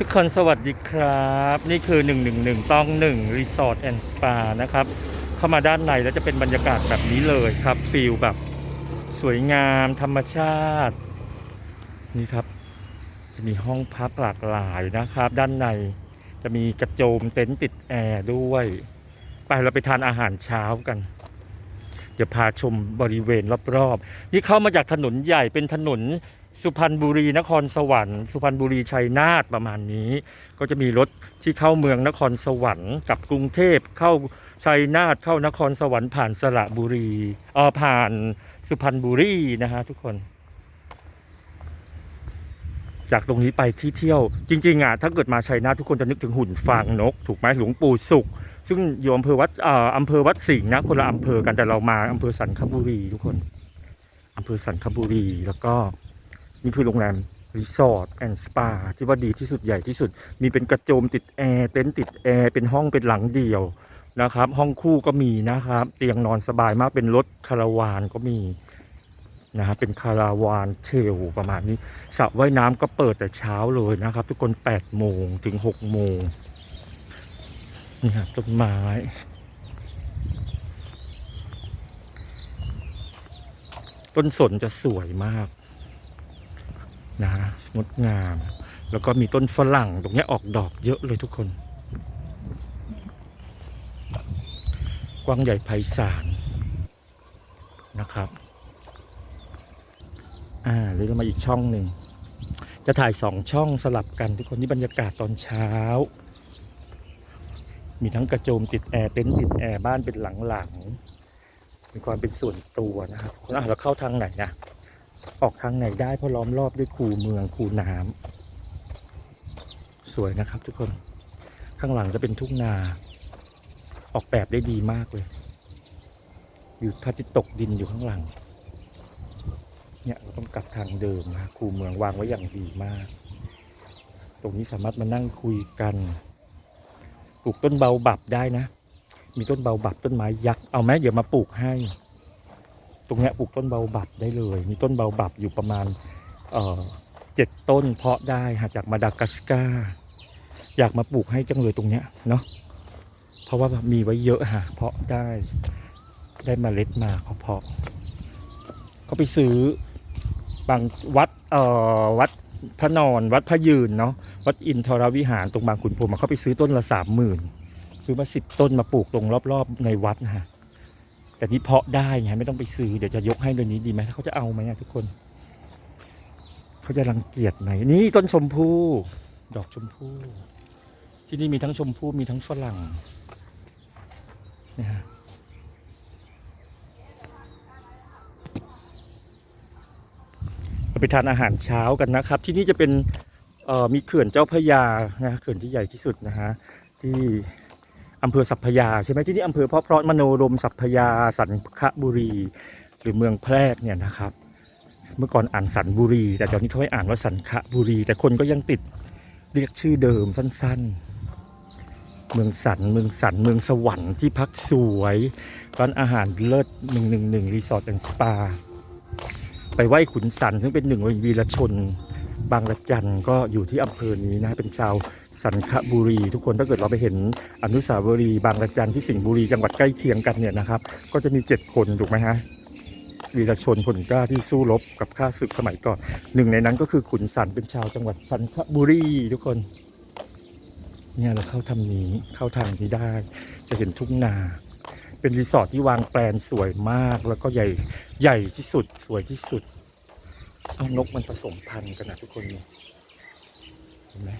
ทุกคนสวัสดีครับ นี่คือ 111ต้อง1 Resort and Spa นะครับ เข้ามาด้านในแล้วจะเป็นบรรยากาศแบบนี้เลยครับฟิลแบบสวยงามธรรมชาติ นี่ครับ จะมีห้องพักหลากหลายนะครับ ด้านในจะมีกระโจมเต็นท์ติดแอร์ด้วย ไปเราไปทานอาหารเช้ากันเดี๋ยวพาชมบริเวณรอบๆ นี่เข้ามาจากถนนใหญ่เป็นถนน สุพรรณบุรีนครสวรรค์สุพรรณบุรีชัยนาทประมาณนี้ ก็จะมีรถที่เข้าเมืองนครสวรรค์กับกรุงเทพเข้าชัยนาทเข้านครสวรรค์ผ่านสระบุรีเออผ่านสุพรรณบุรีนะฮะทุกคน จากตรงนี้ไปที่เที่ยว จริงๆอะถ้าเกิดมาชัยนาททุกคนจะนึกถึงหุ่นฟางนก ถูกไหมหลวงปู่สุข ซึ่งอยู่อำเภอวัดเอ่ออำเภอวัดสิงห์นะคนละอำเภอกันแต่เรามาอำเภอสันคบุรีทุกคนอำเภอสันคบุรีแล้วก็ นี่คือโรงแรมรีสอร์ทแอนด์สปาที่ว่าดีที่สุดใหญ่ที่สุด มีเป็นกระโจมติดแอร์เต็นท์ติดแอร์เป็นห้องเป็นหลังเดียวนะครับ ห้องคู่ก็มีนะครับ เตียงนอนสบายมากเป็นรถคาราวานก็มีนะฮะเป็นคาราวานเทลประมาณนี้สระว่ายน้ำก็เปิดแต่เช้าเลยนะครับ ทุกคน8โมงถึง6โมงนี่ครับต้นไม้ต้นสนจะสวยมาก นะงดงาม แล้วก็มีต้นฝรั่งตรงนี้ออกดอกเยอะเลยทุกคน กว้างใหญ่ไพศาลนะครับ อ่าเดี๋ยวเรามาอีกช่องหนึ่ง จะถ่ายสองช่องสลับกันทุกคนที่บรรยากาศตอนเช้า มีทั้งกระโจมติดแอร์เต็นท์ติดแอร์บ้านเป็นหลังๆมีความเป็นส่วนตัวนะครับคนอะเราเข้าทางไหนนะ ออกทางไหนได้เพราะล้อมรอบด้วยคูเมืองคูน้ำสวยนะครับทุกคนข้างหลังจะเป็นทุ่งนา ออกแบบได้ดีมากเลย อยู่พระอาทิตย์ตกดินอยู่ข้างหลัง เนี่ยเราต้องกลับทางเดิมนะคูเมืองวางไว้อย่างดีมาก ตรงนี้สามารถมานั่งคุยกันปลูกต้นเบาบับได้นะ มีต้นเบาบับต้นไม้ยักษ์เอาไหมเดี๋ยวมาปลูกให้ ตรงนี้ปลูกต้นเบาบับได้เลย มีต้นเบาบับอยู่ประมาณเจ็ดต้นเพาะได้หาจากมาดากัสกาอยากมาปลูกให้จังเลยตรงเนี้ยเนาะเพราะว่ามีไว้เยอะฮะเพาะได้ได้มเมล็ดมาเขาเพาะเขาไปซื้อบางวัดเอ่อวัดพระนอนวัดพระยืนเนาะวัดอินทรวิหารตรงบางขุนพรมเขาไปซื้อต้นละสามหมื่นซื้อมาสิบต้นมาปลูกตรงรอบๆในวัดนะฮะ แต่นี่เพาะได้ไงไม่ต้องไปซื้อเดี๋ยวจะยกให้ตัวนี้ดีไหมเขาจะเอาไหมอะทุกคน เขาจะรังเกียจไหมนี่ต้นชมพู่ดอกชมพู่ที่นี่มีทั้งชมพู่มีทั้งฝรั่งนี่ยฮะเราไปทานอาหารเช้ากันนะครับ ที่นี่จะเป็นมีเขื่อนเจ้าพระยานะเขื่อนที่ใหญ่ที่สุดนะฮะที่ อำเภอสัพพยาใช่ไหมที่นี่อำเภอเพราะเพราะมโนรมสัพพยาสันคบุรี หรือเมืองแพร่เนี่ยนะครับ เมื่อก่อนอ่านสันบุรี แต่ตอนนี้เขาให้อ่านว่าสันคบุรี แต่คนก็ยังติดเรียกชื่อเดิมสั้น ๆ เมืองสันเมืองสันเมืองสวรรค์ที่พักสวยร้านอาหารเลิศหนึ่งหนึ่งหนึ่งรีสอร์ทแอนด์สปาไปไหว้ขุนสันซึ่งเป็นหนึ่งวีรชน บางระจันก็อยู่ที่อำเภอนี้นะเป็นชาวสันคบุรี ทุกคนถ้าเกิดเราไปเห็นอนุสาวรีย์บางระจันที่สิงห์บุรีจังหวัดใกล้เคียงกันเนี่ยนะครับ ก็จะมีเจ็ดคนถูกไหมฮะวีรชนคนกล้าที่สู้รบกับข้าศึกสมัยก่อนหนึ่งในนั้นก็คือขุนสันเป็นชาวจังหวัดสันคบุรีทุกคน เนี่ยเราเข้าทำนี้เข้าทางนี้ได้ จะเห็นทุ่งนา เป็นรีสอร์ทที่วางแปลนสวยมากแล้วก็ใหญ่ใหญ่ที่สุดสวยที่สุด เอานกมันผสมพันธุ์กันนะทุกคนเห็นไหม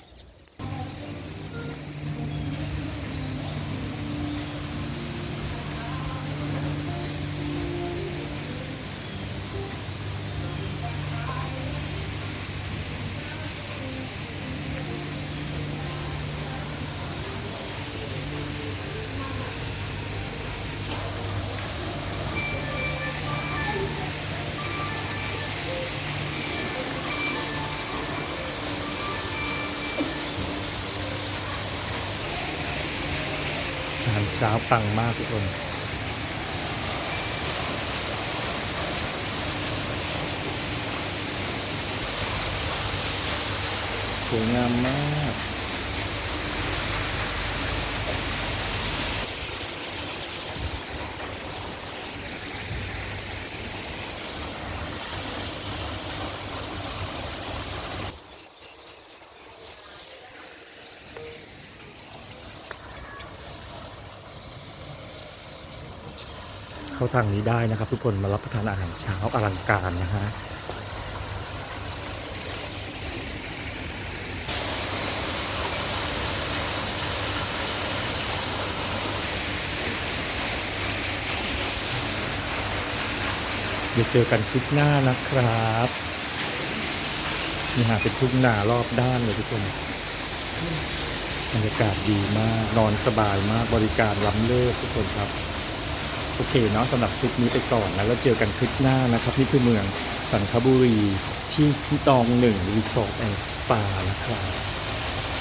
เช้าปังมากทุกคนสวยงามมาก เข้าทางนี้ได้นะครับ ทุกคนมารับประทานอาหารเช้าอลังการนะฮะเดี๋ยวเจอกันคลิปหน้านะครับนี่ฮะเป็นทุ่งนารอบด้านเลยทุกคนบรรยากาศดีมาก นอนสบายมากบริการล้ำเลิศทุกคนครับ โอเคเนาะสำหรับคลิปนี้ไปก่อนนะแล้วเจอกันคลิปหน้านะครับ นี่คือเมืองสันคบุรีที่ที่ตองหนึ่งรีสอร์ทแอนด์สปานะครับ